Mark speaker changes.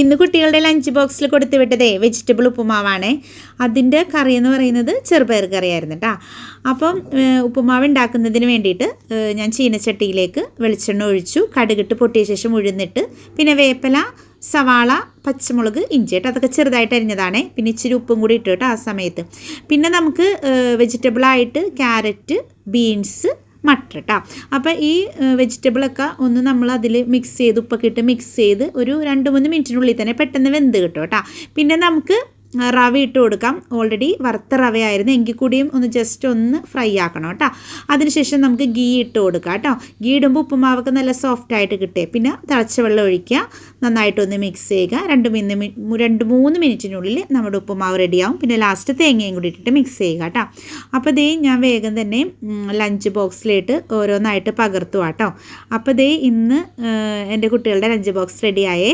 Speaker 1: ഇന്ന് കുട്ടികളുടെ ലഞ്ച് ബോക്സിൽ കൊടുത്തു വിട്ടതേ വെജിറ്റബിൾ ഉപ്പുമാവാണ്. അതിന്റെ കറി എന്ന് പറയുന്നത് ചെറുപയർ കറിയായിരുന്നു കേട്ടോ അപ്പം ഉപ്പുമാവ് ഉണ്ടാക്കുന്നതിന് വേണ്ടിയിട്ട് ഞാൻ ചീനച്ചട്ടിയിലേക്ക് വെളിച്ചെണ്ണ ഒഴിച്ചു കടുകിട്ട് പൊട്ടിയ ശേഷം ഉഴുന്നിട്ട് പിന്നെ വേപ്പല സവാള പച്ചമുളക് ഇഞ്ചി കേട്ടോ അതൊക്കെ ചെറുതായിട്ട് അരിഞ്ഞതാണ്. പിന്നെ ഇച്ചിരി ഉപ്പും കൂടി ഇട്ടു കേട്ടോ ആ സമയത്ത്. പിന്നെ നമുക്ക് വെജിറ്റബിളായിട്ട് ക്യാരറ്റ് ബീൻസ് മട്ടർ കേട്ടോ അപ്പോൾ ഈ വെജിറ്റബിളൊക്കെ ഒന്ന് നമ്മൾ അതിൽ മിക്സ് ചെയ്ത് ഉപ്പൊക്കെ ഇട്ട് മിക്സ് ചെയ്ത് ഒരു രണ്ട് മൂന്ന് മിനിറ്റിനുള്ളിൽ തന്നെ പെട്ടെന്ന് വെന്ത് കിട്ടും കേട്ടോ. പിന്നെ നമുക്ക് റവ ഇട്ട് കൊടുക്കാം. ഓൾറെഡി വറുത്ത റവയായിരുന്നു. എങ്കിൽ കൂടിയും ഒന്ന് ജസ്റ്റ് ഒന്ന് ഫ്രൈ ആക്കണം കേട്ടോ. അതിനുശേഷം നമുക്ക് ഗീ ഇട്ട് കൊടുക്കാം കേട്ടോ. ഗീ ഇടുമ്പോൾ ഉപ്പുമാവൊക്കെ നല്ല സോഫ്റ്റ് ആയിട്ട് കിട്ടേ. പിന്നെ തിളച്ച വെള്ളം ഒഴിക്കുക. നന്നായിട്ടൊന്ന് മിക്സ് ചെയ്യുക. രണ്ട് മിനി രണ്ട് മൂന്ന് മിനിറ്റിനുള്ളിൽ നമ്മുടെ ഉപ്പുമാവ് റെഡിയാവും പിന്നെ ലാസ്റ്റ് തേങ്ങയും കൂടി ഇട്ടിട്ട് മിക്സ് ചെയ്യുക കേട്ടോ. അപ്പോൾ ദേ ഞാൻ വേഗം തന്നെ ലഞ്ച് ബോക്സിലിട്ട് ഓരോന്നായിട്ട് പകർത്തുക കേട്ടോ. അപ്പോൾ ദേ ഇന്ന് എന്റെ കുട്ടികളുടെ ലഞ്ച് ബോക്സ് റെഡിയായേ